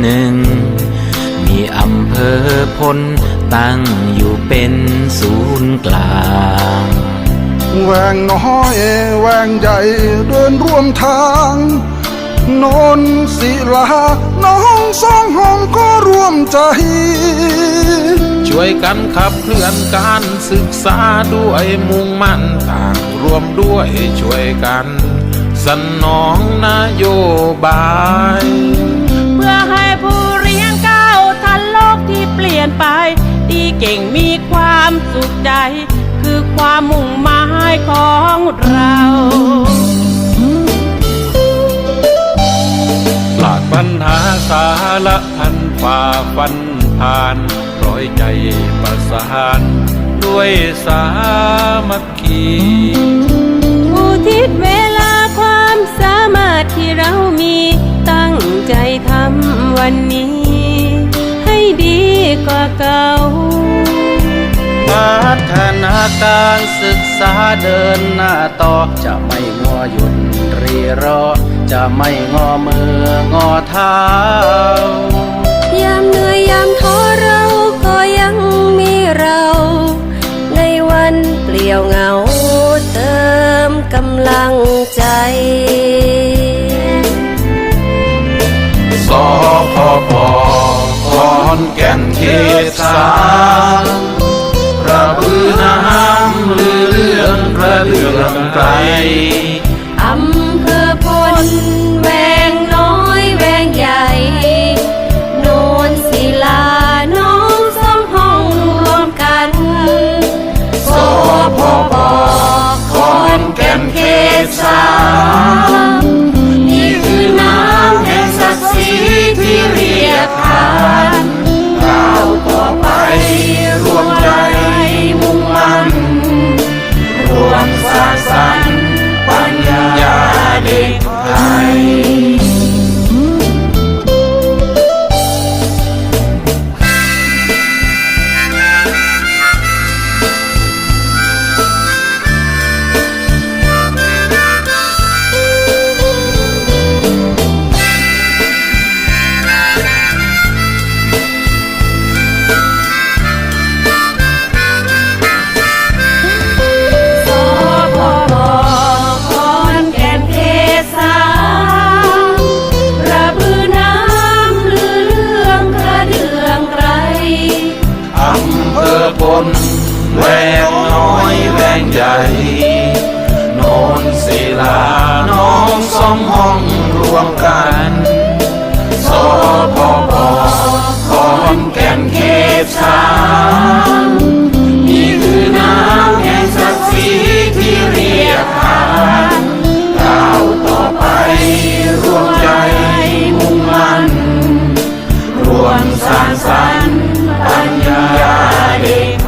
หนึ่ง มีอำเภอพลตั้งอยู่เป็นศูนย์กลางแหวงน้อยแหวงใหญ่เดินร่วมทางโนนศิลาน้องสองห้องก็ร่วมใจ ช่วยกันขับเคลื่อนการศึกษาด้วยมุ่งมั่นต่างรวมด้วยช่วยกัน สนองนโยบาย เพื่อให้ผู้เรียนก้าวทันโลกที่เปลี่ยนไป ดีเก่งมีความสุขใจ คือความมุ่งหมายของเราหลากปัญหาสาระพันฝ่าฟันผ่านร้อยใจประสาน ด้วยสามัคคี มีตั้งใจทำวันนี้ ให้ดีกว่าเก่า พัฒนาการศึกษาเดินหน้าต่อ จะไม่งัวหยุดรีรอ จะไม่งอมืองอเท้ายามเหนื่อยยามท้อเรา อนแก่นเขตสามระบือน้ำลือเรื่องกระเดื่องไกล นแรงน้อยแรงใหญ่โนนศิลาน้องสองห้องรวมกันสพอพอขอนแก่นเขตสามนี่คือน้ำแห่งศักดิ์ศรีที่เรียกหาก้าต่อไปรวมใจมุ่งมั่นรวมสานสันปัญญาเด็ก